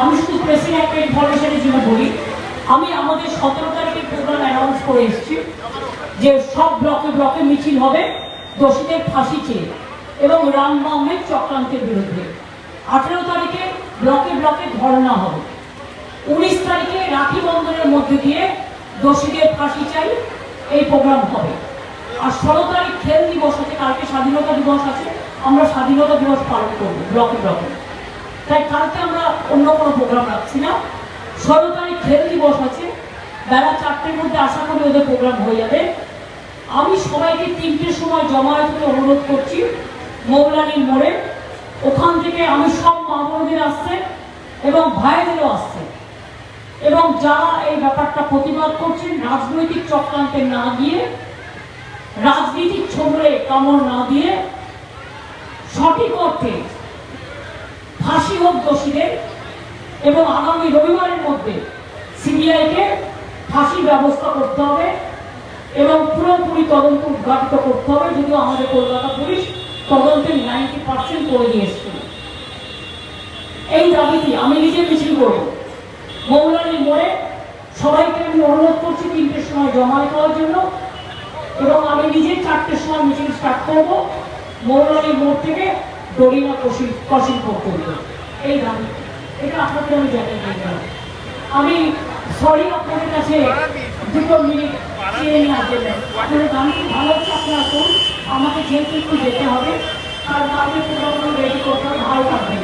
আমি শুধু প্রেসিং একটা ইনফরমেশনের জন্য বলি, আমি আমাদের সতেরো তারিখের প্রোগ্রাম অ্যানাউন্স করে এসেছি যে সব ব্লকে ব্লকে মিছিল হবে, দোষীদের ফাঁসি চেয়ে এবং রাম মাহমেদ চক্রান্তের বিরুদ্ধে। আঠেরো তারিখে ব্লকে ব্লকে ধর্ণা হবে। উনিশ তারিখে রাখি বন্ধনের মধ্যে দিয়ে দোষীদের ফাঁসি চাই, এই প্রোগ্রাম হবে। আর ষোলো তারিখ খেল দিবস আছে, কালকে স্বাধীনতা দিবস আছে, আমরা স্বাধীনতা দিবস পালন করব ব্লকে ব্লকে তাই কালকে আমরা অন্য কোনো প্রোগ্রাম রাখছি না। ষোলো তারিখ খেল দিবস আছে। বেলা চারটের মধ্যে আশা করি ওদের প্রোগ্রাম হয়ে যাবে। আমি সবাইকে তিনটের সময় জমায়েত করে অনুরোধ করছি, মৌলানির মোড়ে। ওখান থেকে আমি সব মা বোনদের আসছে এবং ভাইদেরও আসছে। এবং যারা এই ব্যাপারটা প্রতিবাদ করছেন, রাজনৈতিক চক্রান্তে না গিয়ে, রাজনীতির ছোবড়ে কামড় না দিয়ে, সঠিক অর্থে ফাঁসি হোক দোষীদের এবং আগামী রবিবারের মধ্যে সিবিআইকে ফাঁসির ব্যবস্থা করতে হবে এবং পুরোপুরি তদন্ত উদ্ঘাটিত করতে হবে, যদিও আমাদের কলকাতা পুলিশ তদন্তের নাইনটি পার্সেন্ট করে দিয়ে এসেছিল। এই দাবিতে আমি নিজে মিছিল করব। মৌলানির মোড়ে সবাইকে আমি অনুরোধ করছি তিনটের সময় জমায়েত হওয়ার জন্য এবং আমি নিজে চারটের সময় মিছিল স্টার্ট করব। মৌলানির মোড় থেকে দড়িনা কশি কশিল পর্যন্ত এই গান এটা আপনাদের আমি জানিয়ে দিয়ে আমি সরি আপনাদের কাছে দুটো মিনিট চেয়ে নিয়ে আসবেন আপনাদের গানটি ভালো হচ্ছে আপনারা করুন আমাকে যেহেতু একটু যেতে হবে কারণ আমি প্রোগ্রামগুলো রেডি করতে হবে ভালো থাকবে